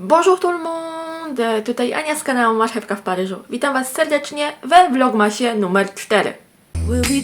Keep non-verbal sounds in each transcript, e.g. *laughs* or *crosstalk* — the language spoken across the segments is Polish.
Bonjour tout le monde! Tutaj Ania z kanału Marchewka w Paryżu. Witam Was serdecznie we vlogmasie numer 4. We'll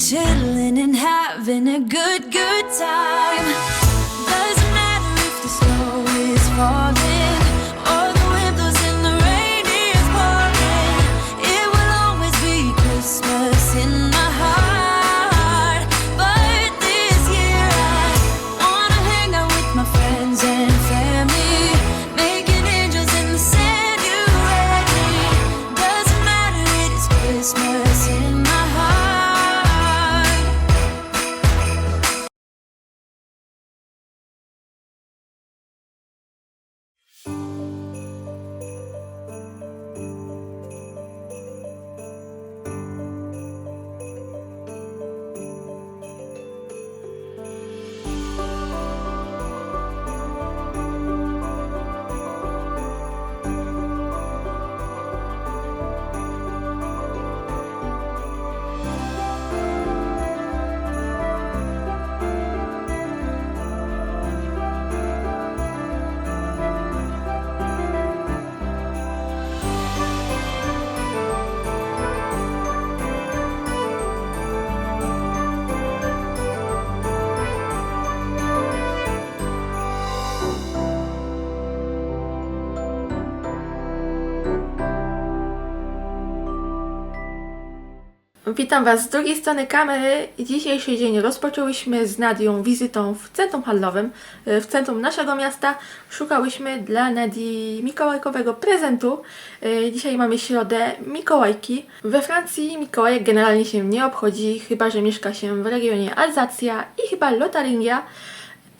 Witam Was z drugiej strony kamery. Dzisiejszy dzień rozpoczęłyśmy z Nadią wizytą w centrum handlowym, y, w centrum naszego miasta. Szukałyśmy dla Nadii mikołajkowego prezentu. Y, Dzisiaj mamy środę Mikołajki. We Francji Mikołajek generalnie się nie obchodzi, chyba że mieszka się w regionie Alzacja i chyba Lotaringia.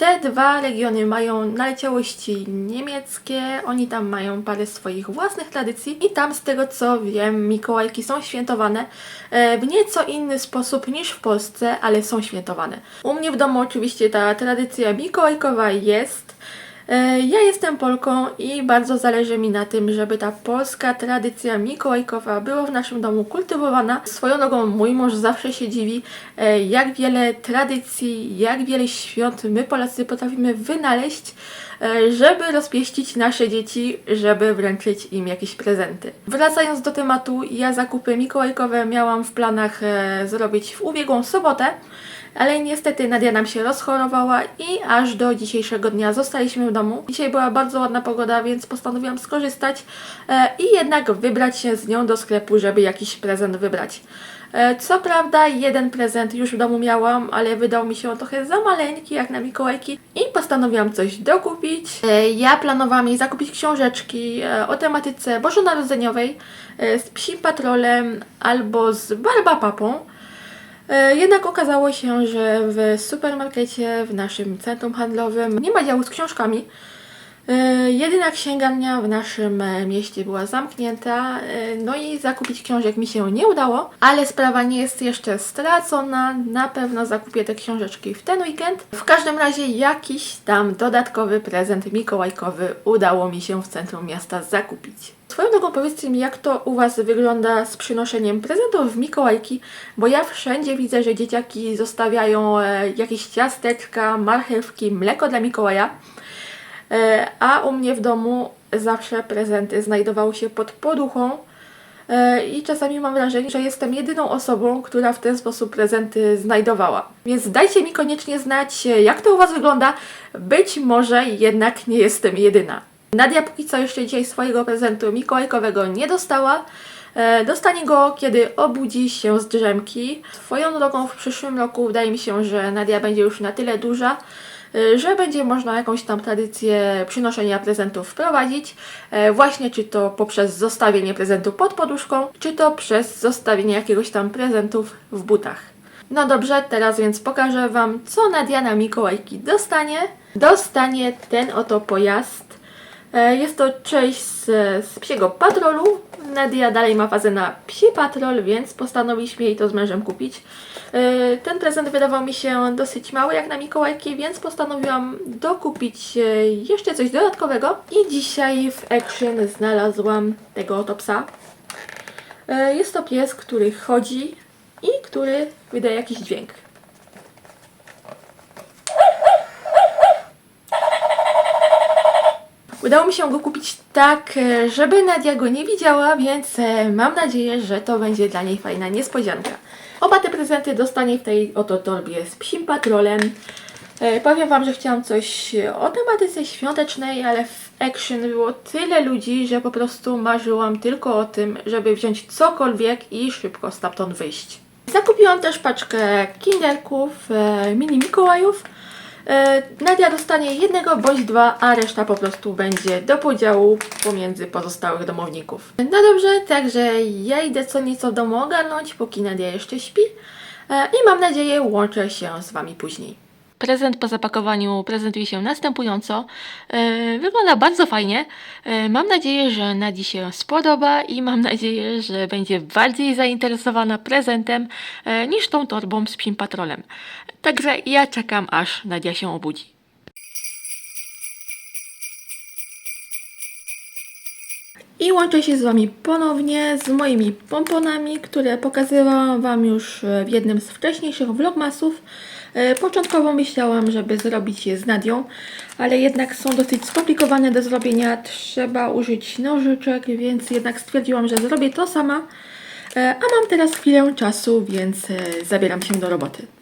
Te dwa regiony mają naleciałości niemieckie, oni tam mają parę swoich własnych tradycji i tam z tego co wiem Mikołajki są świętowane e, w nieco inny sposób niż w Polsce, ale są świętowane. U mnie w domu oczywiście ta tradycja mikołajkowa jest. E, Ja jestem Polką i bardzo zależy mi na tym, żeby ta polska tradycja mikołajkowa była w naszym domu kultywowana. Swoją drogą mój mąż zawsze się dziwi, e, jak wiele tradycji, jak wiele świąt my Polacy potrafimy wynaleźć, e, żeby rozpieścić nasze dzieci, żeby wręczyć im jakieś prezenty. Wracając do tematu, ja zakupy mikołajkowe miałam w planach zrobić w ubiegłą sobotę, ale niestety Nadia nam się rozchorowała i aż do dzisiejszego dnia zostaliśmy w domu. Dzisiaj była bardzo ładna pogoda, więc postanowiłam skorzystać e, i jednak wybrać się z nią do sklepu, żeby jakiś prezent wybrać. E, Co prawda jeden prezent już w domu miałam, ale wydał mi się on trochę za maleńki jak na Mikołajki i postanowiłam coś dokupić. E, Ja planowałam jej zakupić książeczki o tematyce bożonarodzeniowej z Psim Patrolem albo z Barbapapą. E, Jednak okazało się, że w supermarkecie, w naszym centrum handlowym nie ma działu z książkami. E, Jedyna księgarnia w naszym e, mieście była zamknięta, e, no i zakupić książek mi się nie udało, ale sprawa nie jest jeszcze stracona. Na pewno zakupię te książeczki w ten weekend. W każdym razie jakiś tam dodatkowy prezent mikołajkowy udało mi się w centrum miasta zakupić. Swoją drogą powiedzcie mi, jak to u Was wygląda z przynoszeniem prezentów w Mikołajki, bo ja wszędzie widzę, że dzieciaki zostawiają jakieś ciasteczka, marchewki, mleko dla Mikołaja. E, a u mnie w domu zawsze prezenty znajdowały się pod poduchą e, i czasami mam wrażenie, że jestem jedyną osobą, która w ten sposób prezenty znajdowała. Więc dajcie mi koniecznie znać, jak to u Was wygląda. Być może jednak nie jestem jedyna. Nadia póki co jeszcze dzisiaj swojego prezentu mikołajkowego nie dostała. E, Dostanie go, kiedy obudzi się z drzemki. Swoją drogą w przyszłym roku wydaje mi się, że Nadia będzie już na tyle duża, że będzie można jakąś tam tradycję przynoszenia prezentów wprowadzić. E, Właśnie czy to poprzez zostawienie prezentu pod poduszką, czy to przez zostawienie jakiegoś tam prezentów w butach. No dobrze, teraz więc pokażę Wam, co Nadia na Mikołajki dostanie. Dostanie ten oto pojazd. E, Jest to część z, z psiego patrolu. Nadia dalej ma fazę na psi patrol, więc postanowiliśmy jej to z mężem kupić. E, Ten prezent wydawał mi się dosyć mały jak na Mikołajki, więc postanowiłam dokupić e, jeszcze coś dodatkowego. I dzisiaj w Action znalazłam tego oto psa. E, Jest to pies, który chodzi i który wydaje jakiś dźwięk. Udało mi się go kupić tak, żeby Nadia go nie widziała, więc mam nadzieję, że to będzie dla niej fajna niespodzianka. Oba te prezenty dostanie w tej oto torbie z psim patrolem. E, Powiem Wam, że chciałam coś o tematyce świątecznej, ale w Action było tyle ludzi, że po prostu marzyłam tylko o tym, żeby wziąć cokolwiek i szybko stamtąd wyjść. Zakupiłam też paczkę kinderków, e, mini Mikołajów. E, Nadia dostanie jednego bądź dwa, a reszta po prostu będzie do podziału pomiędzy pozostałych domowników. No dobrze, także ja idę co nieco domu ogarnąć, póki Nadia jeszcze śpi e, i mam nadzieję łączę się z Wami później. Prezent po zapakowaniu prezentuje się następująco. E, Wygląda bardzo fajnie. Mam nadzieję, że Nadii się spodoba i mam nadzieję, że będzie bardziej zainteresowana prezentem niż tą torbą z psim patrolem. Także ja czekam, aż Nadia się obudzi. I łączę się z Wami ponownie z moimi pomponami, które pokazywałam Wam już w jednym z wcześniejszych vlogmasów. E, Początkowo myślałam, żeby zrobić je z Nadią, ale jednak są dosyć skomplikowane do zrobienia. Trzeba użyć nożyczek, więc jednak stwierdziłam, że zrobię to sama. E, A mam teraz chwilę czasu, więc e, zabieram się do roboty.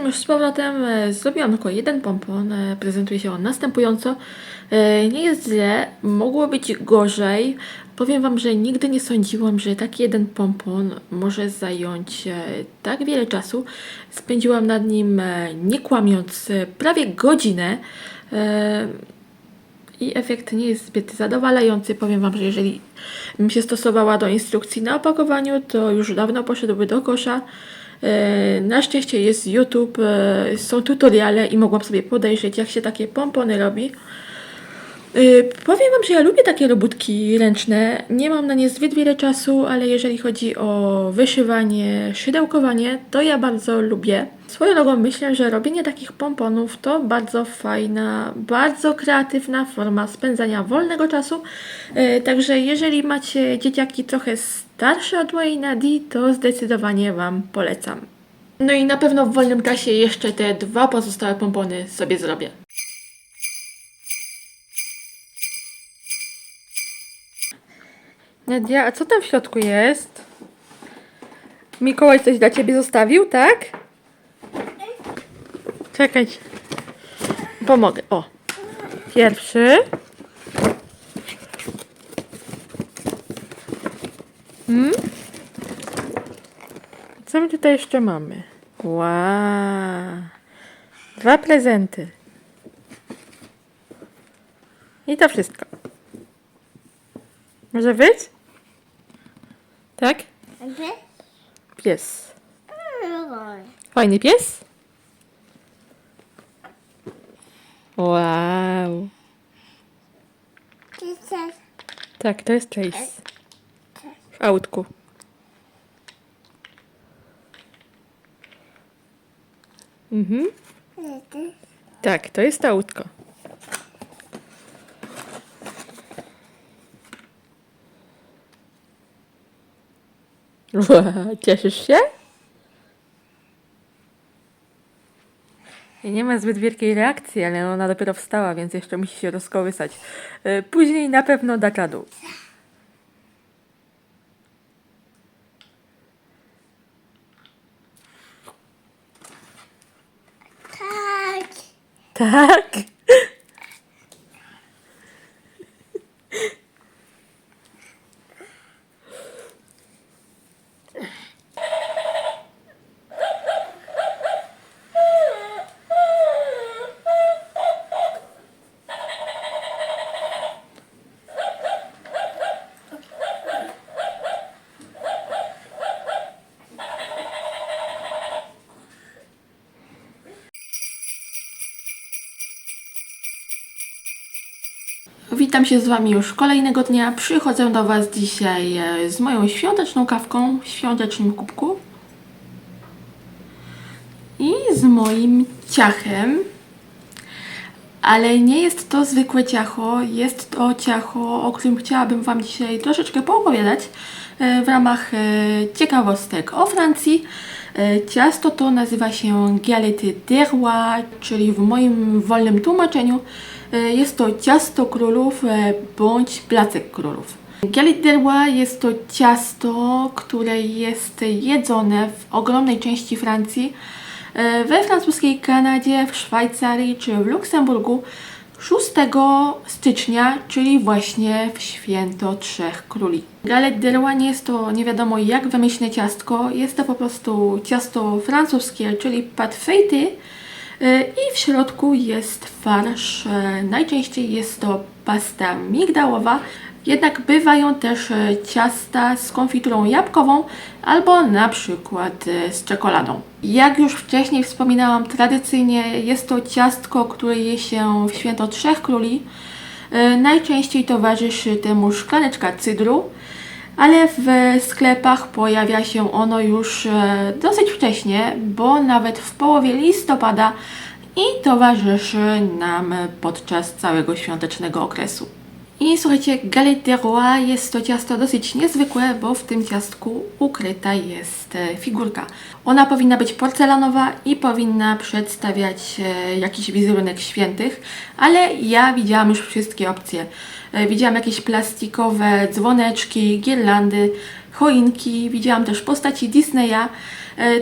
Jestem już z powrotem. e, Zrobiłam tylko jeden pompon. e, Prezentuje się on następująco. E, Nie jest źle, mogło być gorzej. Powiem Wam, że nigdy nie sądziłam, że taki jeden pompon może zająć tak wiele czasu. Spędziłam nad nim, nie kłamiąc, prawie godzinę. I efekt nie jest zbyt zadowalający. Powiem Wam, że jeżeli bym się stosowała do instrukcji na opakowaniu, to już dawno poszedłby do kosza. E, Na szczęście jest YouTube, e, są tutoriale i mogłam sobie podejrzeć, jak się takie pompony robi. Yy, powiem Wam, że ja lubię takie robótki ręczne. Nie mam na nie zbyt wiele czasu, ale jeżeli chodzi o wyszywanie, szydełkowanie, to ja bardzo lubię. Swoją drogą myślę, że robienie takich pomponów to bardzo fajna, bardzo kreatywna forma spędzania wolnego czasu. Yy, także jeżeli macie dzieciaki trochę starsze od mojej Nadii, to zdecydowanie Wam polecam. No i na pewno w wolnym czasie jeszcze te dwa pozostałe pompony sobie zrobię. Nadia, a co tam w środku jest? Mikołaj coś dla ciebie zostawił, tak? Czekaj. Pomogę. O. Pierwszy. Hmm? Co my tutaj jeszcze mamy? Wow. Dwa prezenty. I to wszystko. Może być? Tak? Pies. Fajny pies? Wow. Tak, to jest Chase. W autku. Mhm. Tak, to jest autko. *laughs* Cieszysz się? Nie ma zbyt wielkiej reakcji, ale ona dopiero wstała, więc jeszcze musi się rozkołysać. E, Później na pewno da czadu. Tak. Witam się z Wami już kolejnego dnia. Przychodzę do Was dzisiaj e, z moją świąteczną kawką w świątecznym kubku i z moim ciachem. Ale nie jest to zwykłe ciacho, jest to ciacho, o którym chciałabym Wam dzisiaj troszeczkę poopowiadać w ramach e, ciekawostek o Francji. E, Ciasto to nazywa się des rois, czyli w moim wolnym tłumaczeniu e, jest to ciasto królów e, bądź placek królów. Galette rois jest to ciasto, które jest jedzone w ogromnej części Francji, e, we francuskiej Kanadzie, w Szwajcarii czy w Luksemburgu 6 stycznia, czyli właśnie w święto Trzech Króli. Galette des rois nie jest to nie wiadomo jak wymyślne ciastko, jest to po prostu ciasto francuskie, czyli pâte feuilletée e, i w środku jest farsz. e, Najczęściej jest to pasta migdałowa, jednak bywają też e, ciasta z konfiturą jabłkową albo na przykład e, z czekoladą. Jak już wcześniej wspominałam, tradycyjnie jest to ciastko, które je się w święto Trzech Króli. E, Najczęściej towarzyszy temu szklaneczka cydru, ale w sklepach pojawia się ono już dosyć wcześnie, bo nawet w połowie listopada i towarzyszy nam podczas całego świątecznego okresu. I słuchajcie, galette des rois jest to ciasto dosyć niezwykłe, bo w tym ciastku ukryta jest e, figurka. Ona powinna być porcelanowa i powinna przedstawiać e, jakiś wizerunek świętych, ale ja widziałam już wszystkie opcje. E, Widziałam jakieś plastikowe dzwoneczki, girlandy, choinki, widziałam też postaci Disneya,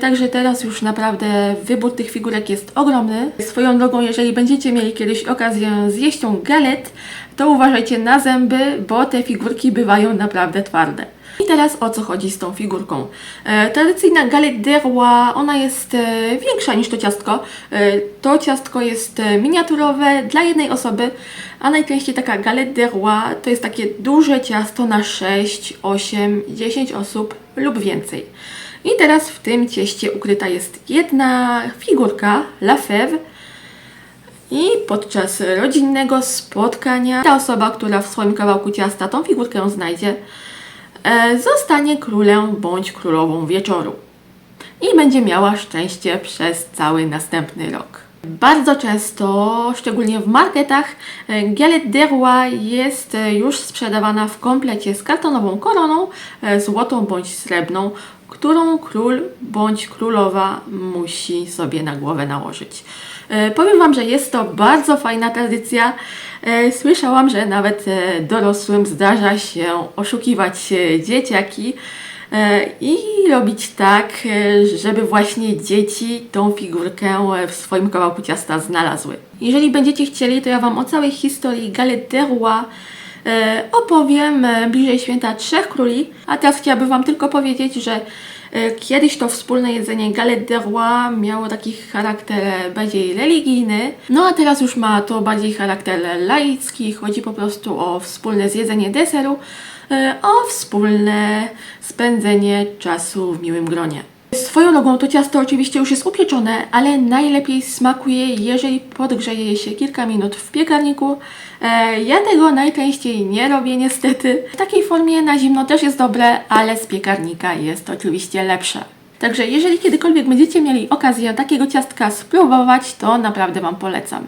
Także teraz już naprawdę wybór tych figurek jest ogromny. Swoją drogą, jeżeli będziecie mieli kiedyś okazję zjeść tą galet, to uważajcie na zęby, bo te figurki bywają naprawdę twarde. I teraz o co chodzi z tą figurką? E, tradycyjna galette des rois, ona jest e, większa niż to ciastko. E, to ciastko jest e, miniaturowe dla jednej osoby, a najczęściej taka galette des rois to jest takie duże ciasto na 6, 8, 10 osób lub więcej. I teraz w tym cieście ukryta jest jedna figurka, la fève, i podczas rodzinnego spotkania ta osoba, która w swoim kawałku ciasta tą figurkę znajdzie, e, zostanie królem bądź królową wieczoru. I będzie miała szczęście przez cały następny rok. Bardzo często, szczególnie w marketach, e, galette des rois jest e, już sprzedawana w komplecie z kartonową koroną, złotą bądź srebrną, którą król bądź królowa musi sobie na głowę nałożyć. E, Powiem Wam, że jest to bardzo fajna tradycja. E, Słyszałam, że nawet e, dorosłym zdarza się oszukiwać dzieciaki i robić tak, żeby właśnie dzieci tą figurkę w swoim kawałku ciasta znalazły. Jeżeli będziecie chcieli, to ja Wam o całej historii Galette des Rois e, opowiem bliżej święta Trzech Króli, a teraz chciałabym Wam tylko powiedzieć, że kiedyś to wspólne jedzenie galette des rois miało taki charakter e, bardziej religijny, no a teraz już ma to bardziej charakter laicki, chodzi po prostu o wspólne zjedzenie deseru, e, o wspólne spędzenie czasu w miłym gronie. Swoją drogą to ciasto oczywiście już jest upieczone, ale najlepiej smakuje, jeżeli podgrzeje je się kilka minut w piekarniku. E, ja tego najczęściej nie robię niestety. W takiej formie na zimno też jest dobre, ale z piekarnika jest oczywiście lepsze. Także jeżeli kiedykolwiek będziecie mieli okazję takiego ciastka spróbować, to naprawdę Wam polecam.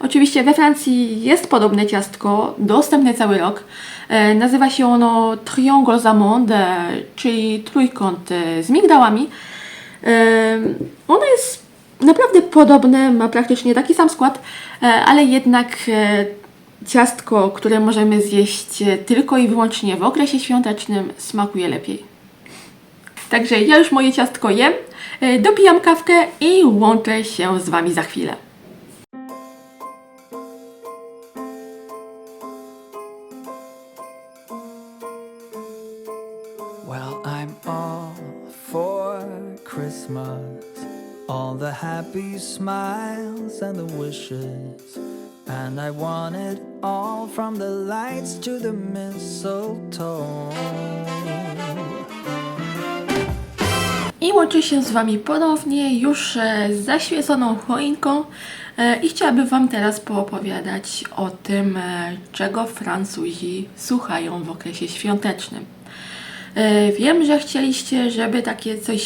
Oczywiście we Francji jest podobne ciastko, dostępne cały rok. E, nazywa się ono triangle aux amandes, e, czyli trójkąt e, z migdałami. Ono jest naprawdę podobne, ma praktycznie taki sam skład, ale jednak ciastko, które możemy zjeść tylko i wyłącznie w okresie świątecznym, smakuje lepiej. Także ja już moje ciastko jem, dopijam kawkę i łączę się z Wami za chwilę. The happy smiles and the wishes. And I want it all from the lights to the mistletoe. I łączę się z Wami ponownie, już e, z zaświeconą choinką e, i chciałabym Wam teraz poopowiadać o tym, e, czego Francuzi słuchają w okresie świątecznym. E, Wiem, że chcieliście, żeby takie coś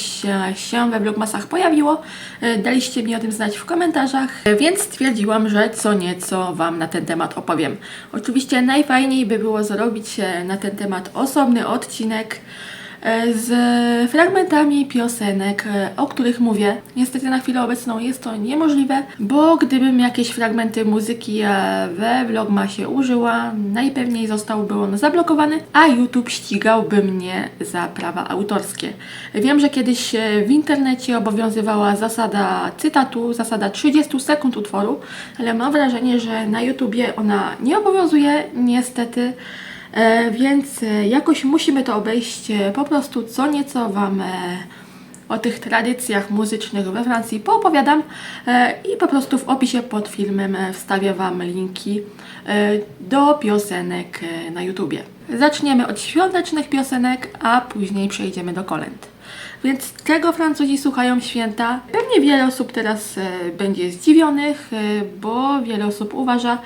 się, we Vlogmasach pojawiło. E, Daliście mi o tym znać w komentarzach, e, więc stwierdziłam, że co nieco Wam na ten temat opowiem. Oczywiście najfajniej by było zrobić na ten temat osobny odcinek z fragmentami piosenek, e, o których mówię. Niestety na chwilę obecną jest to niemożliwe, bo gdybym jakieś fragmenty muzyki e, we Vlogmasie użyła, najpewniej zostałby on zablokowany, a YouTube ścigałby mnie za prawa autorskie. Wiem, że kiedyś e, w internecie obowiązywała zasada cytatu, zasada 30 sekund utworu, ale mam wrażenie, że na YouTubie ona nie obowiązuje, niestety. E, więc e, jakoś musimy to obejść. E, Po prostu co nieco Wam o tych tradycjach muzycznych we Francji poopowiadam i po prostu w opisie pod filmem wstawię Wam linki do piosenek na YouTubie. Zaczniemy od świątecznych piosenek, a później przejdziemy do kolęd. Więc czego Francuzi słuchają święta? Pewnie wiele osób teraz będzie zdziwionych, bo wiele osób uważa,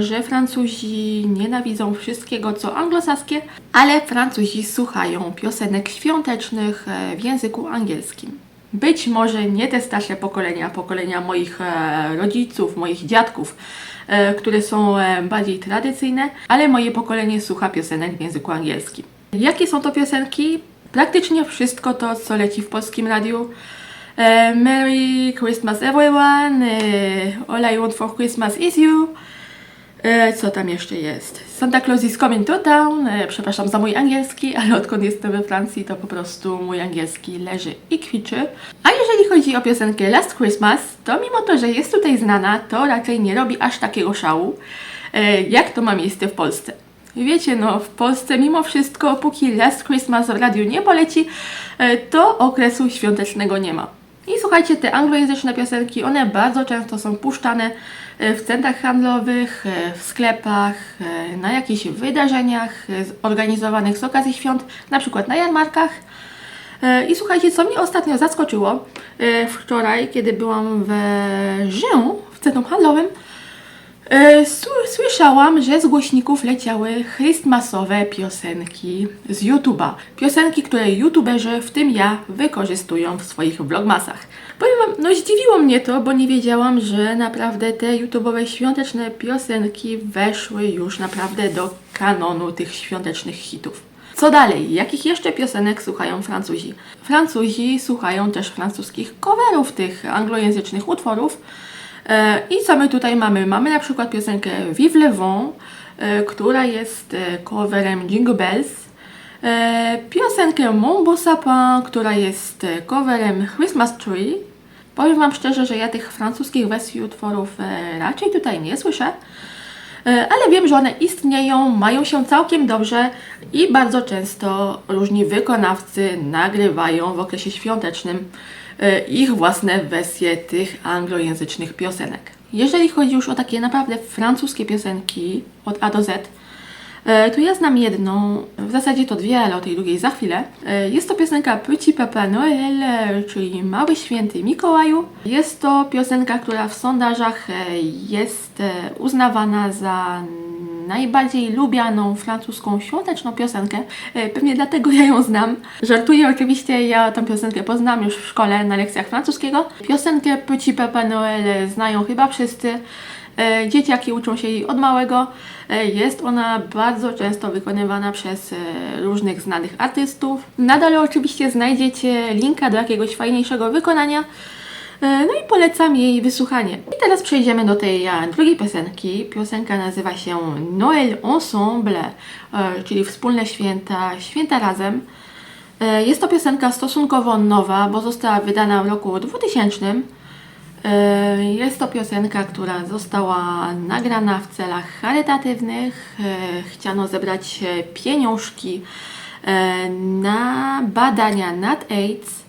że Francuzi nienawidzą wszystkiego co anglosaskie, ale Francuzi słuchają piosenek świątecznych e, w języku angielskim. Być może nie te starsze pokolenia, pokolenia moich e, rodziców, moich dziadków, e, które są e, bardziej tradycyjne, ale moje pokolenie słucha piosenek w języku angielskim. Jakie są to piosenki? Praktycznie wszystko to, co leci w polskim radiu. E, Merry Christmas everyone, e, All I want for Christmas is you. E, co tam jeszcze jest? Santa Claus is coming to town. E, przepraszam za mój angielski, ale odkąd jestem we Francji, to po prostu mój angielski leży i kwiczy. A jeżeli chodzi o piosenkę Last Christmas, to mimo to, że jest tutaj znana, to raczej nie robi aż takiego szału, e, jak to ma miejsce w Polsce. Wiecie, no w Polsce mimo wszystko, póki Last Christmas w radiu nie poleci, to okresu świątecznego nie ma. I słuchajcie, te anglojęzyczne piosenki, one bardzo często są puszczane e, w centrach handlowych, e, w sklepach, e, na jakichś wydarzeniach organizowanych z okazji świąt, na przykład na jarmarkach. I słuchajcie, co mnie ostatnio zaskoczyło, wczoraj, kiedy byłam w Rzym, w centrum handlowym, Słyszałam, że z głośników leciały Christmasowe piosenki z YouTube'a. Piosenki, które YouTuberzy, w tym ja, wykorzystują w swoich vlogmasach. Powiem wam, no zdziwiło mnie to, bo nie wiedziałam, że naprawdę te YouTube'owe świąteczne piosenki weszły już naprawdę do kanonu tych świątecznych hitów. Co dalej? Jakich jeszcze piosenek słuchają Francuzi? Francuzi słuchają też francuskich coverów tych anglojęzycznych utworów. E, I co my tutaj mamy? Mamy na przykład piosenkę Vive le Vent, e, która jest e, coverem Jingle Bells. Piosenkę Mon Beau Sapin, która jest coverem Christmas Tree. Powiem Wam szczerze, że ja tych francuskich wersji utworów raczej tutaj nie słyszę. Ale wiem, że one istnieją, mają się całkiem dobrze i bardzo często różni wykonawcy nagrywają w okresie świątecznym ich własne wersje tych anglojęzycznych piosenek. Jeżeli chodzi już o takie naprawdę francuskie piosenki od A do Z, E, To ja znam jedną, w zasadzie to dwie, ale o tej drugiej za chwilę. E, Jest to piosenka Petit Papa Noël, e, czyli Mały Święty Mikołaju. Jest to piosenka, która w sondażach e, jest e, uznawana za najbardziej lubianą francuską świąteczną piosenkę. E, Pewnie dlatego ja ją znam. Żartuję oczywiście, ja tę piosenkę poznam już w szkole na lekcjach francuskiego. Piosenkę Petit Papa Noël znają chyba wszyscy. E, Dzieciaki uczą się jej od małego. E, Jest ona bardzo często wykonywana przez różnych znanych artystów. Nadal oczywiście znajdziecie linka do jakiegoś fajniejszego wykonania. E, No i polecam jej wysłuchanie. I teraz przejdziemy do tej e, drugiej piosenki. Piosenka nazywa się Noël Ensemble, e, czyli wspólne święta, święta razem. Jest to piosenka stosunkowo nowa, bo została wydana w roku 2000. E, Jest to piosenka, która została nagrana w celach charytatywnych. Chciano zebrać pieniążki na badania nad AIDS.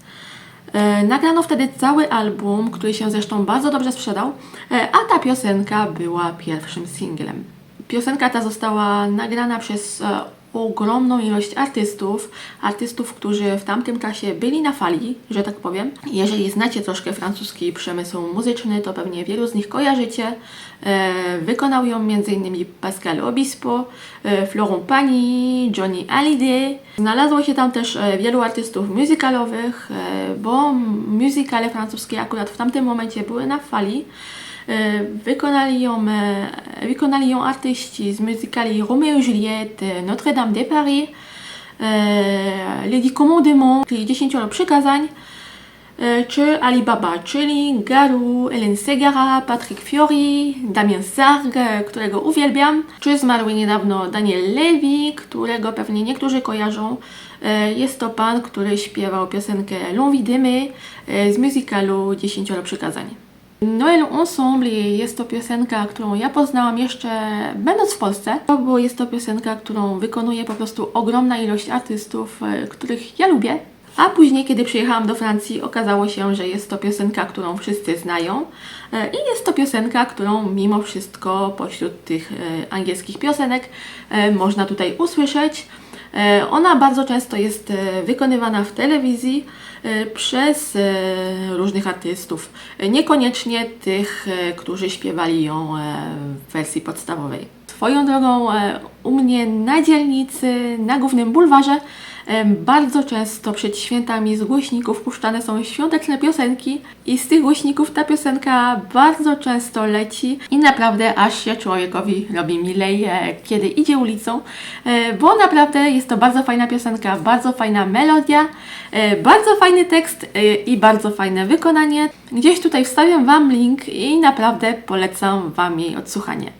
E, Nagrano wtedy cały album, który się zresztą bardzo dobrze sprzedał, e, a ta piosenka była pierwszym singlem. Piosenka ta została nagrana przez e, ogromną ilość artystów, artystów, którzy w tamtym czasie byli na fali, że tak powiem. Jeżeli znacie troszkę francuski przemysł muzyczny, to pewnie wielu z nich kojarzycie. E, wykonał ją m.in. Pascal Obispo, e, Florent Pagny, Johnny Hallyday. Znalazło się tam też e, wielu artystów muzykalowych, bo muzykale francuskie akurat w tamtym momencie były na fali. E, Wykonali ją, e, wykonali ją artyści z muzykali Romeo et Juliette, Notre Dame de Paris, e, Lady Commandement, czyli Dziesięcioro Przykazań, czy Alibaba, czyli Garu, Hélène Segara, Patrick Fiori, Damien Sarg, którego uwielbiam, czy zmarły niedawno Daniel Levy, którego pewnie niektórzy kojarzą. Jest to pan, który śpiewał piosenkę L'Envie d'aimer z musicalu Dziesięcioro Przykazań. Noël Ensemble jest to piosenka, którą ja poznałam jeszcze będąc w Polsce, bo jest to piosenka, którą wykonuje po prostu ogromna ilość artystów, e, których ja lubię. A później, kiedy przyjechałam do Francji, okazało się, że jest to piosenka, którą wszyscy znają e, i jest to piosenka, którą mimo wszystko pośród tych e, angielskich piosenek można tutaj usłyszeć. Ona bardzo często jest wykonywana w telewizji przez e, różnych artystów. Niekoniecznie tych, e, którzy śpiewali ją e, w wersji podstawowej. Swoją drogą e, u mnie na dzielnicy, na głównym bulwarze Bardzo często przed świętami z głośników puszczane są świąteczne piosenki i z tych głośników ta piosenka bardzo często leci i naprawdę aż się człowiekowi robi milej, kiedy idzie ulicą, e, bo naprawdę jest to bardzo fajna piosenka, bardzo fajna melodia, e, bardzo fajny tekst e, i bardzo fajne wykonanie. Gdzieś tutaj wstawiam Wam link i naprawdę polecam Wam jej odsłuchanie.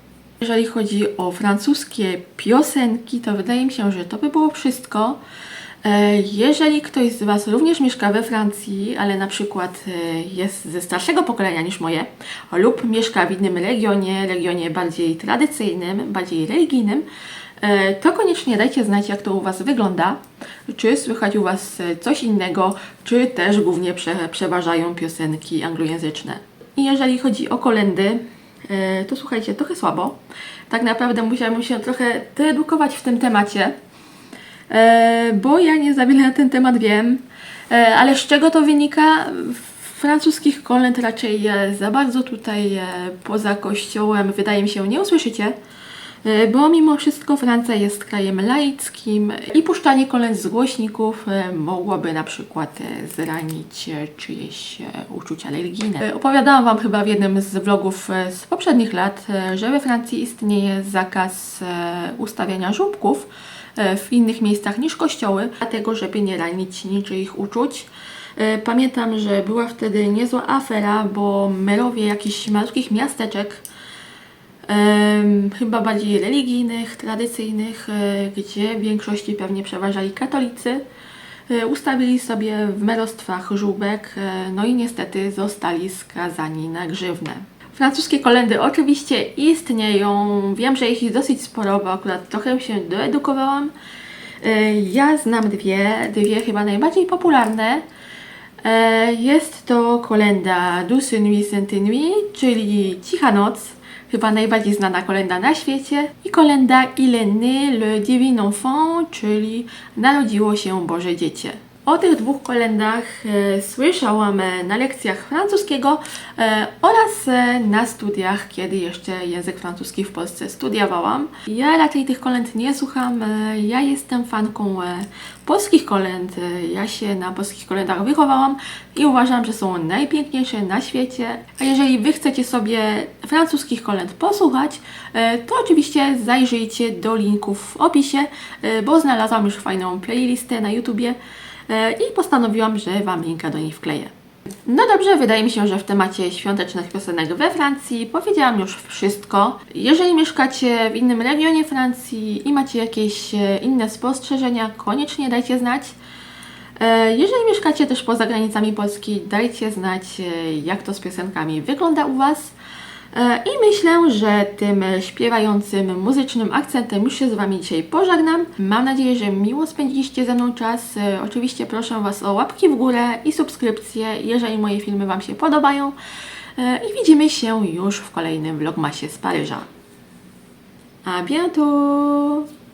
Jeżeli chodzi o francuskie piosenki, to wydaje mi się, że to by było wszystko. E, Jeżeli ktoś z Was również mieszka we Francji, ale na przykład e, jest ze starszego pokolenia niż moje, lub mieszka w innym regionie, regionie bardziej tradycyjnym, bardziej religijnym, e, to koniecznie dajcie znać, jak to u Was wygląda. Czy słychać u Was coś innego, czy też głównie prze, przeważają piosenki anglojęzyczne. I jeżeli chodzi o kolendy, to słuchajcie, trochę słabo. Tak naprawdę musiałam się trochę doedukować w tym temacie, bo ja nie za wiele na ten temat wiem. E, Ale z czego to wynika? Francuskich kolęd raczej e, za bardzo tutaj e, poza kościołem, wydaje mi się, nie usłyszycie. E, Bo mimo wszystko Francja jest krajem laickim i puszczanie kolęd z głośników e, mogłoby na przykład e, zranić e, czyjeś e, uczucia religijne. E, Opowiadałam Wam chyba w jednym z vlogów e, z poprzednich lat, e, że we Francji istnieje zakaz e, ustawiania żłobków e, w innych miejscach niż kościoły, dlatego żeby nie ranić niczyich uczuć. E, Pamiętam, że była wtedy niezła afera, bo merowie jakichś malutkich miasteczek em, chyba bardziej religijnych, tradycyjnych, e, gdzie w większości pewnie przeważali katolicy, e, ustawili sobie w merostwach żółbek, e, no i niestety zostali skazani na grzywnę. Francuskie kolendy oczywiście istnieją, wiem, że ich jest dosyć sporo, bo akurat trochę się doedukowałam. E, Ja znam dwie, dwie chyba najbardziej popularne. E, Jest to kolenda Douce Nuit Sainte Nuit, czyli Cicha Noc, chyba najbardziej znana kolenda na świecie. I kolenda Il est né le divin enfant, czyli Narodziło się Boże Dziecię. O tych dwóch kolendach e, słyszałam e, na lekcjach francuskiego e, oraz na studiach, kiedy jeszcze język francuski w Polsce studiowałam. Ja raczej tych kolęd nie słucham. Ja jestem fanką polskich kolęd. Ja się na polskich kolendach wychowałam i uważam, że są najpiękniejsze na świecie. A jeżeli Wy chcecie sobie francuskich kolęd posłuchać, to oczywiście zajrzyjcie do linków w opisie, bo znalazłam już fajną playlistę na YouTubie i postanowiłam, że Wam linka do niej wkleję. No dobrze, wydaje mi się, że w temacie świątecznych piosenek we Francji powiedziałam już wszystko. Jeżeli mieszkacie w innym regionie Francji i macie jakieś e, inne spostrzeżenia, koniecznie dajcie znać. E, Jeżeli mieszkacie też poza granicami Polski, dajcie znać, e, jak to z piosenkami wygląda u Was. E, I myślę, że tym śpiewającym muzycznym akcentem już się z Wami dzisiaj pożegnam. Mam nadzieję, że miło spędziliście ze mną czas. E, Oczywiście proszę Was o łapki w górę i subskrypcje, jeżeli moje filmy Wam się podobają. E, I widzimy się już w kolejnym vlogmasie z Paryża. A bientôt!